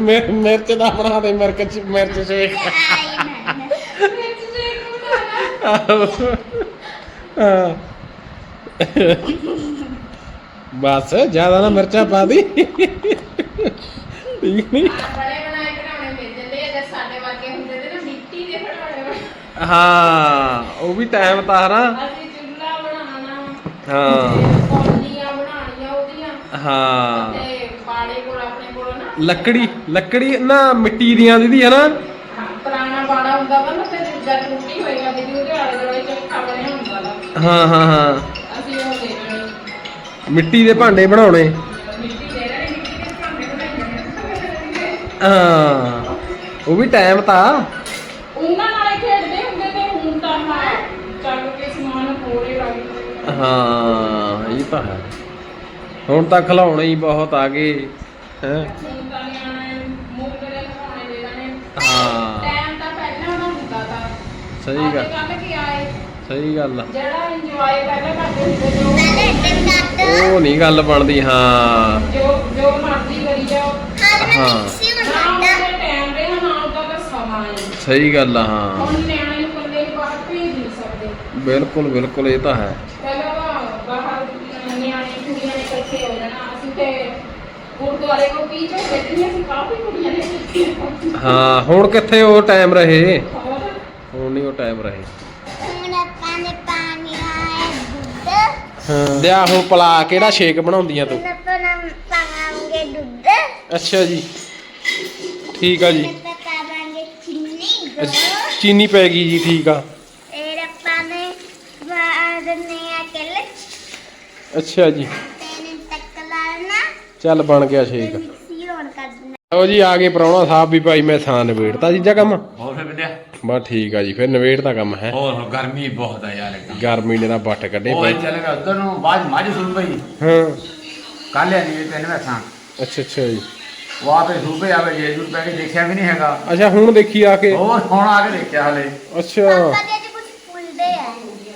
ਮਿਰ- ਮਿਰਚ ਦਾ ਬਣਾ ਦੇ, ਮਿਰਚ ਮਿਰਚ ਛੇਕ ਹਾਂ ਬਸ, ਜ਼ਿਆਦਾ ਨਾ ਮਿਰਚਾਂ ਪਾ ਦੀ। ਠੀਕ ਨਹੀਂ ਬੜੇ ਬਣਾਏ ਬਣਾਉਣੇ ਮਿਲ ਜਾਂਦੇ ਆ ਜੇ ਸਾਡੇ ਵਰਗੇ ਹੁੰਦੇ ਤੇ ਨਾ? ਮਿੱਟੀ ਦੇ ਬਣਾਉਣੇ ਹਾਂ, ਉਹ ਵੀ ਟਾਈਮ ਤਾਂ ਹਨਾ। ਅਸੀਂ ਚੁੱਲ੍ਹਾ ਬਣਾਉਣਾ ਹਾਂ। ਕੌਲੀਆਂ ਬਣਾਉਣੀਆਂ ਉਹਦੀਆਂ ਹਾਂ। ਤੇ ਬਾੜੇ ਕੋਲ ਆਪਣੇ ਕੋਲ ਨਾ। ਲੱਕੜੀ ਲੱਕੜੀ ਨਾ ਮਿੱਟੀ ਦੀਆਂ ਦੀਦੀ ਹਾਂ, ਪੁਰਾਣਾ ਬਾੜਾ ਹੁੰਦਾ ਵਾ ਨਾ ਤੇ ਦੂਜਾ ਟੁੱਟੀ ਹੋਏਗਾ ਤੇ ਉਹਦੇ ਆਲੇ ਦੁਆਲੇ ਚੱਕਾ ਬਣਿਆ ਹੁੰਦਾ ਵਾ ਹਾਂ ਹਾਂ ਹਾਂ। ਅਸੀਂ ਉਹ ਦੇ ਦੇਣੇ ਮਿੱਟੀ ਦੇ ਭਾਂਡੇ ਬਣਾਉਣੇ। ਮਿੱਟੀ ਦੇ ਰਹੇ ਮਿੱਟੀ ਦੇ ਭਾਂਡੇ ਬਣਾਈ ਹਾਂ। ਉਹ ਵੀ ਟਾਈਮ ਤਾਂ। ਉਹਨਾਂ ਨਾਲੇ ਖੇਡਦੇ ਹੁੰਦੇ ਤੇ ਹੁਣ ਤਾਂ ਹਾਂ ਚੱਕ ਕੇ ਸਮਾਨ ਕੋਲੇ ਗਏ ਹਾਂ ਇਹ ਤਾਂ ਹੈ। ਹੁਣ ਤਾਂ ਖਿਲਾਉਣੇ ਹੀ ਬਹੁਤ ਆ ਗਏ ਹੈ। ਹਾਂ। ਟਾਈਮ ਤਾਂ ਪਹਿਲਾਂ ਦਾ ਹੁੰਦਾ ਤਾਂ ਸਹੀ ਗੱਲ। ਕੱਲ ਕੀ ਆਏ ਸਹੀ ਗੱਲ ਆ। ਜਿਹੜਾ ਇੰਜੋਏ ਪਹਿਲਾਂ ਕਰਦੇ ਹੁੰਦੇ ਜੋ ਉਹ ਨਹੀਂ ਗੱਲ ਬਣਦੀ ਹਾਂ। ਜੋ ਜੋ ਮਰਜ਼ੀ ਕਰੀ ਜਾਓ ਹਾਂ। ਸਹੀ ਗੱਲ ਆ ਹਾਂ। ਹੁਣ ਨਿਆਣੇ ਨੂੰ ਇਕੱਲੇ ਨੂੰ ਬਾਹਰ ਭੇਜ ਨਹੀਂ ਸਕਦੇ। ਬਿਲਕੁਲ ਬਿਲਕੁਲ ਇਹ ਤਾਂ ਹੈ ਪਹਿਲਾਂ ਤਾਂ ਬਾਹਰ ਨਿਆਣੇ ਕੁੜੀਆਂ ਨੇ ਇਕੱਠੇ ਹੋ ਜਾਣਾ ਅਸੀਂ ਤੇ ਗੁਰਦੁਆਰੇ ਕੋ ਪੀ ਚੋ ਬੈਠੀਆਂ ਸੀ ਕਾਫੀ ਕੁੜੀਆਂ ਨੇ ਇਕੱਠੀਆਂ ਹਾਂ ਹੁਣ ਕਿੱਥੇ ਉਹ ਟਾਈਮ ਰਹੇ? ਹੋਰ? ਹੁਣ ਨਹੀਂ ਉਹ ਟਾਈਮ ਰਹੇ। ਹੁਣ ਆਪਾਂ ਨੇ ਪਾਣੀ ਆਇਆ ਦੁੱਧ। ਹਾਂ। ਲਿਆ ਹੁਣ ਪਲਾ ਕਿਹੜਾ ਸ਼ੇਕ ਬਣਾਉਂਦੀਆਂ ਤੂੰ? ਹੁਣ ਆਪਾਂ ਨਾ ਪਾਵਾਂਗੇ ਦੁੱਧ। ਅੱਛਾ ਜੀ। ਠੀਕ ਆ ਜੀ। ਫਿਰ ਆਪਾਂ ਪਾਵਾਂਗੇ ਚੀਨੀ ਅੱਛ- ਦੋ ਚੀਨੀ ਪੈ ਗਈ ਜੀ ਠੀਕ ਆ। ਫਿਰ ਆਪਾਂ ਨੇ ਵਾਰਨੇ ਆ ਕੇ ਅੱਛਾ ਜੀ। ਚੱਲ ਬਣ ਗਿਆ ਸ਼ੇਕ ਲਓ ਜੀ ਆ ਗਏ ਪ੍ਰਾਹੁਣਾ ਸਾਹਿਬ ਵੀ ਭਾਈ ਮੈਂ ਸਾਂ ਨਵੇੜਤਾ ਜੀਜਾ ਕੰਮ ਹੋਰ ਫਿਰ ਬਿੰਦਿਆ ਬਸ ਠੀਕ ਆ ਜੀ ਫਿਰ ਨਵੇੜਤਾ ਕੰਮ ਹੈ। ਹੋਰ ਗਰਮੀ ਬਹੁਤ ਆ ਯਾਰ ਇੱਕਦਮ। ਗਰਮੀ ਨੇ ਤਾਂ ਬੱਟ ਕੱਢੇ ਉਹ ਪਏ ਚੱਲ ਗਿਆ ਉਧਰ ਨੂੰ ਬਾਅਦ ਮੱਝ ਸੁਣ ਪਈ ਹਾਂ। ਕੱਲ ਆ ਨਹੀਂ ਤੈਨੂੰ ਵੇਖਾਂ ਅੱਛਾ ਅੱਛਾ ਜੀ। ਵਾਹ ਤੇ ਸੂਬੇ ਆਵੇ ਜੇ ਜੂਰ ਪੈ ਕੇ ਦੇਖਿਆ ਵੀ ਨਹੀਂ ਹੈਗਾ। ਅੱਛਾ ਹੁਣ ਦੇਖੀ ਆ ਕੇ? ਹੋਰ ਹੁਣ ਆ ਕੇ ਦੇਖਿਆ ਹਲੇ। ਅੱਛਾ। ਪਾਪਾ ਜੀ ਅੱਜ ਕੁਝ ਭੁੱਲਦੇ ਆ।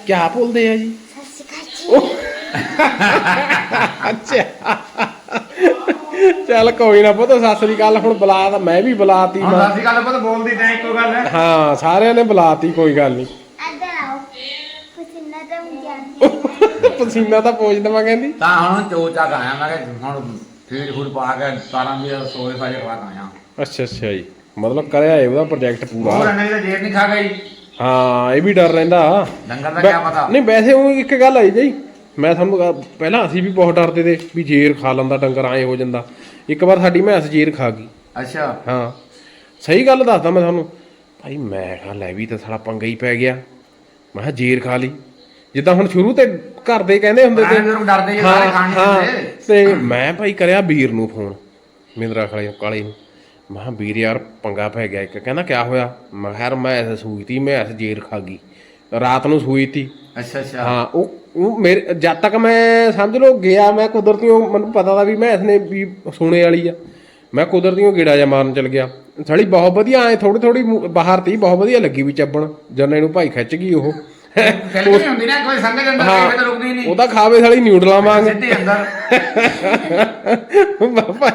ਕਿਆ ਭੁੱਲਦੇ ਆ ਜੀ? ਸਤਿ ਸ਼੍ਰੀ ਅਕਾਲ ਜੀ। ਅੱਛਾ। ਚੱਲ ਕੋਈ ਨਾ ਪੁੱਤ ਸਤਿ ਸ੍ਰੀ ਅਕਾਲ ਹੁਣ ਬੁਲਾ ਤਾਂ ਮੈਂ ਵੀ ਬੁਲਾਤੀ ਹੁਣ ਮਾਂ। ਗੱਲ ਪਤਾ ਬੋਲਦੀ ਤਾਂ ਇੱਕੋ ਗੱਲ ਹੈ। ਹਾਂ ਸਾਰਿਆਂ ਨੇ ਬੁਲਾਤੀ ਕੋਈ ਗੱਲ ਨਹੀਂ ਇੱਧਰ ਆਓ। ਪਸੀਨਾ ਤਾਂ ਮੁਝਾਂਦੀ ਪਸੀਨਾ ਤਾਂ ਪੋਜ ਦਵਾਂ ਕਹਿੰਦੀ। ਤਾਂ ਹੁਣ ਚੋਚਾ ਆਇਆ ਮੈਂ ਕਿਹਾ ਹੁਣ ਫੀਡ ਫੂਡ ਪਾ ਕੇ ਤਾਰਾਂ ਦੀ ਸੋਏ ਫਾਜੇ ਖਵਾ ਕੇ ਆਇਆ। ਅੱਛਾ ਅੱਛਾ ਜੀ। ਮਤਲਬ ਕਰਿਆ ਇਹ ਉਹਦਾ ਪ੍ਰੋਜੈਕਟ ਹੋਰ ਪੂਰਾ ਅੰਨੇ ਤਾਂ ਜੇਰ ਨਹੀਂ ਖਾ ਗਈ? ਹਾਂ ਇਹ ਵੀ ਡਰ ਰਹਿੰਦਾ। ਡੰਗਰ ਦਾ ਕੀ ਪਤਾ? ਨਹੀਂ ਵੈਸੇ ਉਹ ਇੱਕ ਗੱਲ ਆਈ ਜੀ ਮੈਂ ਤੁਹਾਨੂੰ ਕ- ਪਹਿਲਾਂ ਅਸੀਂ ਵੀ ਬਹੁਤ ਡਰਦੇ ਤੇ ਵੀ ਜੇਰ ਖਾ ਲੈਂਦਾ ਡੰਗਰ ਐਂ ਹੋ ਜਾਂਦਾ। ਇੱਕ ਵਾਰ ਸਾਡੀ ਮੈਂਸ ਜੇਰ ਖਾ ਗਈ। ਅੱਛਾ। ਹਾਂ। ਸਹੀ ਗੱਲ ਦੱਸਦਾ ਮੈਂ ਤੁਹਾਨੂੰ। ਭਾਈ ਮੈਂ ਕਿਹਾ ਲੈ ਵੀ ਤਾਂ ਸਾਲਾ ਪੰਗਾ ਹੀ ਪੈ ਗਿਆ। ਮੈਂ ਕਿਹਾ ਜੇਰ ਖਾ ਲਈ। ਜਿੱਦਾਂ ਹੁਣ ਸ਼ੁਰੂ ਤੇ ਘਰ ਦੇ ਕਹਿੰਦੇ ਹੁੰਦੇ ਪੁਰਾਣੇ ਬਜ਼ੁਰਗ ਡਰਦੇ ਆ, ਸਾਰੇ ਖਾਣ ਨਹੀਂ ਦਿੰਦੇ। ਤੇ ਮੈਂ ਭਾਈ ਕਰਿਆ ਵੀਰ ਨੂੰ ਫੋਨ। ਮਿੰਦਰਾ ਖਲੇ ਨੂੰ ਕਾਲੇ ਨੂੰ। ਮੈਂ ਕਿਹਾ ਵੀਰ ਯਾਰ ਪੰਗਾ ਪੈ ਗਿਆ ਇੱਕ। ਕਹਿੰਦਾ ਕਿਆ ਹੋਇਆ? ਮੈਂ ਕਿਹਾ ਯਾਰ ਮੈਂ ਐਸ ਸੂਈ ਤੀ ਮੈਂ ਐਸ ਜੇਰ ਖਾ ਗਈ। ਰਾਤ ਨੂੰ ਸੂਈ ਤੀ। ਅੱਛਾ ਅੱਛਾ। ਹਾਂ ਉਹ ਉਹ ਮੇਰੇ ਜਦ ਤੱਕ ਮੈਂ ਸਮਝ ਲਓ ਗਿਆ ਮੈਂ ਕੁਦਰਤੀਓ ਮੈਨੂੰ ਪਤਾ ਦਾ ਵੀ ਮੈਂ ਇਸਨੇ ਵੀ ਸੋਨੇ ਵਾਲੀ ਆ। ਮੈਂ ਕੁਦਰਤੀਓ ਗੇੜਾ ਜਾ ਮਾਰਨ ਚਲ ਗਿਆ। ਸਾਲੀ ਬਹੁਤ ਵਧੀਆ ਐ ਥੋੜੀ ਥੋੜੀ ਬਾਹਰ ਤੀ ਬਹੁਤ ਵਧੀਆ ਲੱਗੀ ਵੀ ਚੱਬਣ। ਜਰਨੇ ਨੂੰ ਭਾਈ ਖਿੱਚ ਗਈ ਉਹ। ਚੱਲ ਨਹੀਂ ਹੁੰਦੀ ਨਾ ਕੋਈ ਸੰਗ ਜਾਂਦਾ ਹਾਂ ਕੋਈ ਤਾਂ ਰੁਕਦੀ ਨਹੀਂ ਉਹਦਾ ਖਾਵੇ ਸਾਲੀ ਨਿਊਡਲਾਂ ਵਾਂਗ ਸਿੱਧੇ ਅੰਦਰ। ਭਾਈ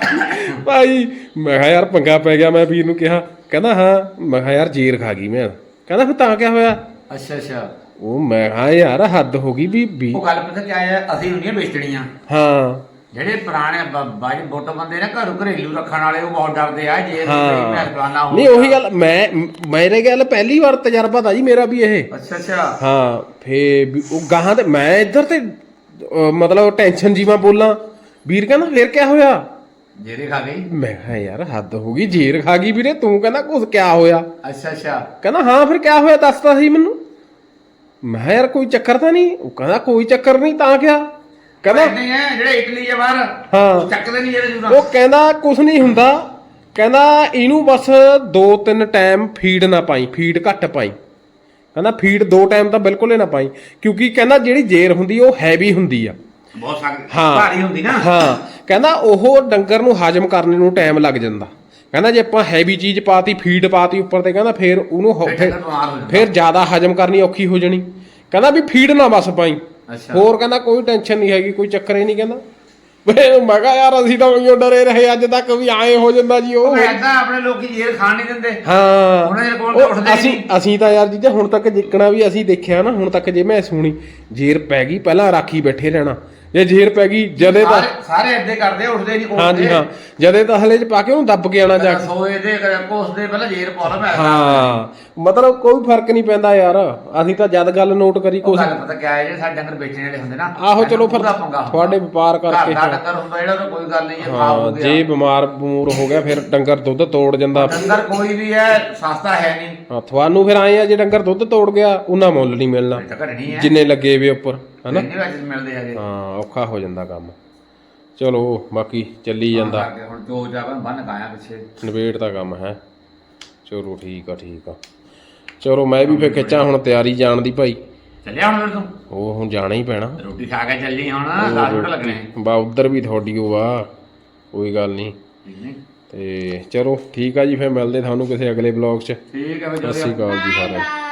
ਭਾਈ ਮੈਂ ਕਿਹਾ ਯਾਰ ਪੰਗਾ ਪੈ ਗਿਆ ਮੈਂ ਵੀਰ ਨੂੰ ਕਿਹਾ। ਕਹਿੰਦਾ ਹਾਂ। ਮੈਂ ਕਿਹਾ ਯਾਰ ਜੀਰ ਖਾ ਗਈ ਮੈਂ। ਕਹਿੰਦਾ ਫਿਰ ਤਾਂ ਕਿਆ ਹੋਇਆ? ਅੱਛਾ ਅੱਛਾ। ਉਹ ਮੈਂ ਕਿਹਾ ਯਾਰ ਹੱਦ ਹੋ ਗਈ ਵੀ ਵੀ ਉਹ ਗੱਲ ਪਤਾ ਕੀ ਹੈ ਅਸੀਂ ਹੁੰਦੀਆਂ ਵੇਚਣੀਆਂ। ਹਾਂ। ਜਿਹੜੇ ਪੁਰਾਣੇ ਬਾਜ ਬੋਟੋ ਬੰਦੇ ਨੇ ਘਰੋਂ ਘਰੇਲੂ ਰੱਖਣ ਵਾਲੇ ਉਹ ਬਹੁਤ ਡਰਦੇ ਆ ਜੇ ਹਾਂ। ਮੈਂ ਫਲਾਣਾ ਹੋ ਨਹੀਂ ਉਹੀ ਗੱਲ ਮੈਂ ਮੇਰੇ ਗੱਲ ਪਹਿਲੀ ਵਾਰ ਤਜਰਬਾ ਤਾਂ ਜੀ ਮੇਰਾ ਵੀ ਇਹ। ਅੱਛਾ ਅੱਛਾ। ਹਾਂ ਫੇ ਉਹ ਗਾਹਾਂ ਤੇ ਮੈਂ ਇੱਧਰ ਤੇ ਮਤਲਬ ਟੈਨਸ਼ਨ ਜੀ ਮੈਂ ਬੋਲਾਂ। ਵੀਰ ਕਹਿੰਦਾ ਫੇਰ ਕਿਆ ਹੋਇਆ? ਜੇਰੇ ਖਾ ਗਈ? ਮੈਂ ਕਿਹਾ ਯਾਰ ਹੱਦ ਹੋ ਗਈ ਜੀਰ ਖਾ ਗਈ ਵੀਰੇ ਤੂੰ ਕਹਿੰਦਾ ਕੁਝ ਕਿਆ ਹੋਇਆ? ਅੱਛਾ ਅੱਛਾ। ਕਹਿੰਦਾ ਹਾਂ ਫਿਰ ਕਿਆ ਹੋਇਆ ਦੱਸਦਾ ਸੀ ਮੈਨੂੰ? ਮੈਂ ਕਿਹਾ ਯਾਰ ਕੋਈ ਚੱਕਰ ਤਾਂ ਨਹੀਂ? ਉਹ ਕਹਿੰਦਾ ਕੋਈ ਚੱਕਰ ਨਹੀਂ ਤਾਂ ਕਿਆ ਕਹਿੰਦਾ ਨਹੀਂ ਹੈ ਜਿਹੜੇ ਇਟਲੀ ਆ ਬਾਹਰ ਹਾਂ। ਚੱਕਦੇ ਨਹੀਂ ਜਿਹੜੇ ਜੂਰਾ ਉਹ ਕਹਿੰਦਾ ਕੁਝ ਨਹੀਂ ਹੁੰਦਾ। ਕਹਿੰਦਾ ਇਹਨੂੰ ਬਸ ਦੋ ਤਿੰਨ ਟਾਈਮ ਫੀਡ ਨਾ ਪਾਈ ਫੀਡ ਘੱਟ ਪਾਈ। ਕਹਿੰਦਾ ਫੀਡ ਦੋ ਟਾਈਮ ਤਾਂ ਬਿਲਕੁਲ ਹੀ ਨਾ ਪਾਈ। ਕਿਉਂਕਿ ਕਹਿੰਦਾ ਜਿਹੜੀ ਜੇਰ ਹੁੰਦੀ ਉਹ ਹੈਵੀ ਹੁੰਦੀ ਆ। ਬਹੁਤ ਭਾਰੀ ਹੁੰਦੀ ਨਾ। ਹਾਂ। ਕਹਿੰਦਾ ਉਹ ਡੰਗਰ ਨੂੰ ਹਜਮ ਕਰਨ ਨੂੰ ਟਾਈਮ ਲੱਗ ਜਾਂਦਾ। ਕਹਿੰਦਾ ਜੇ ਆਪਾਂ ਹੈਵੀ ਚੀਜ਼ ਪਾਤੀ ਫੀਡ ਪਾਤੀ ਉੱਪਰ ਤੇ ਕਹਿੰਦਾ ਫੇਰ ਉਹਨੂੰ ਫਿਰ ਜ਼ਿਆਦਾ ਹਜਮ ਕਰਨੀ ਔਖੀ ਹੋ ਜਾਣੀ। ਕਹਿੰਦਾ ਵੀ ਫੀਡ ਨਾ ਬਸ ਪਾਈ। ਹੋਰ ਕਹਿੰਦਾ ਕੋਈ ਟੈਨਸ਼ਨ ਨਹੀਂ ਹੈਗੀ ਕੋਈ ਚੱਕਰ ਹੀ ਨਹੀਂ ਕਹਿੰਦਾ। ਵੇ ਮੈਂ ਕਿਹਾ ਯਾਰ ਅਸੀਂ ਤਾਂ ਉਈਓ ਡਰੇ ਰਹੇ ਅੱਜ ਤੱਕ ਵੀ ਆਏ ਹੋ ਜਾਂਦਾ ਜੀ ਉਹ। ਐਦਾਂ ਆਪਣੇ ਲੋਕੀ ਜੇਰ ਖਾਣ ਨਹੀਂ ਦਿੰਦੇ। ਹਾਂ। ਉਹਨਾਂ ਕੋਲ ਤਾਂ ਉਹ ਉੱਠਦੇ ਹੀ ਅਸੀਂ। ਅਸੀਂ ਤਾਂ ਯਾਰ ਜਿੱਦਾਂ ਹੁਣ ਤੱਕ ਜਿੱਕਣਾ ਵੀ ਅਸੀਂ ਦੇਖਿਆ ਨਾ ਹੁਣ ਤੱਕ ਜੇ ਮੈਂ ਸੁਣੀ ਜੇਰ ਪੈ ਗਈ ਪਹਿਲਾਂ ਰਾਖੀ ਬੈਠੇ ਰਹਿਣਾ। ਜੇ ਜ਼ਹਿਰ ਪੈ ਗਈ ਜਦੇ ਤਾਂ ਸਾਰੇ- ਸਾਰੇ ਏਦਾਂ ਹੀ ਕਰਦੇ ਉੱਠਦੇ ਨਹੀਂ ਹਾਂਜੀ ਹਾਂ। ਜਦੇ ਤਾਂ ਹਲੇ ਚ ਪਾ ਕੇ ਉਹਨੂੰ ਦੱਬ ਕੇ ਆਣਾ ਜਾ ਕੇ। ਸੋਏ ਦੇ ਕਦੇ ਕੋਸਦੇ ਪਹਿਲਾਂ ਜੇਰ ਪਾ ਲਾ ਮੈਂ। ਹਾਂ। ਮਤਲਬ ਕੋਈ ਫ਼ਰਕ ਨਹੀਂ ਪੈਂਦਾ ਯਾਰ। ਅਸੀਂ ਤਾਂ ਜਦ ਗੱਲ ਨੋਟ ਕਰੀ ਕੁਛ ਗੱਲ ਪਤਾ ਕਿਆ ਹੈ ਜਿਹੜੇ ਸਾਡੇ ਡੰਗਰ ਵੇਚਣ ਵਾਲੇ ਹੁੰਦੇ ਨਾ ਆਹੋ ਚਲੋ ਫਿਰ ਉਹਦਾ ਪੰਗਾ ਹੁੰਦਾ। ਤੁਹਾਡੇ ਵਪਾਰ ਕਰਕੇ ਦਾ ਡੰਗਰ ਹੁੰਦਾ ਜਿਹੜਾ ਉਹਦਾ ਕੋਈ ਗੱਲ ਨਹੀਂ ਹੈ ਖਾ ਹਾਂ ਹੋ ਜੇ ਬਿਮਾਰ ਬਮੂਰ ਹੋ ਗਿਆ ਫਿਰ ਡੰਗਰ ਦੁੱਧ ਤੋੜ ਜਾਂਦਾ। ਡੰਗਰ ਕੋਈ ਵੀ ਹੈ ਸਸਤਾ ਹੈ ਨਹੀਂ। ਹਾਂ ਤੁਹਾਨੂੰ ਫਿਰ ਆਏ ਆ ਜੇ ਡੰਗਰ ਦੁੱਧ ਤੋੜ ਗਿਆ ਉਹਨਾਂ ਮੁੱਲ ਨਹੀਂ ਮਿਲਣਾ। ਇਹ ਤਾਂ ਘਟਣੀ ਹੈ। ਜਿੰਨੇ ਲੱਗੇ ਵੇ ਉੱਪਰ। ਹਨਾ ਇੰਨੇ ਵਿੱਚ ਮਿਲਦੇ ਹੈਗੇ। ਹਾਂ ਔਖਾ ਹੋ ਜਾਂਦਾ ਕੰਮ। ਚਲੋ ਬਾਕੀ ਚੱਲੀ ਜਾਂਦਾ। ਹੁਣ ਜੋ ਜਾਵੇ ਬੰਨ ਕਾਇਆ ਪਿੱਛੇ। ਨਵੇੜ ਦਾ ਕੰਮ ਹੈ। ਚਲੋ ਠੀਕ ਆ ਠੀਕ ਆ। ਚਲੋ ਮੈਂ ਵੀ ਫਿਰ ਖਿੱਚਾਂ ਹੁਣ ਤਿਆਰੀ ਜਾਣ ਦੀ ਭਾਈ। ਚੱਲਿਆ ਹੁਣ ਤੂੰ? ਉਹ ਹੁਣ ਜਾਣਾ ਹੀ ਪੈਣਾ। ਰੋਟੀ ਖਾ ਕੇ ਚੱਲੀ ਹੁਣ 10 ਮਿੰਟ ਲੱਗਣੇ। ਬਾ ਉਧਰ ਵੀ ਤੁਹਾਡੀ ਉਹ ਵਾ ਕੋਈ ਗੱਲ ਨਹੀਂ। ਤੇ ਚਲੋ ਠੀਕ ਆ ਜੀ ਫਿਰ ਮਿਲਦੇ ਤੁਹਾਨੂੰ ਕਿਸੇ ਅਗਲੇ ਬਲੌਗ 'ਚ। ਠੀਕ ਹੈ ਸਤਿ ਵੀ ਸ਼੍ਰੀ ਅਕਾਲ ਜੀ ਸਾਰਿਆਂ ਨੂੰ।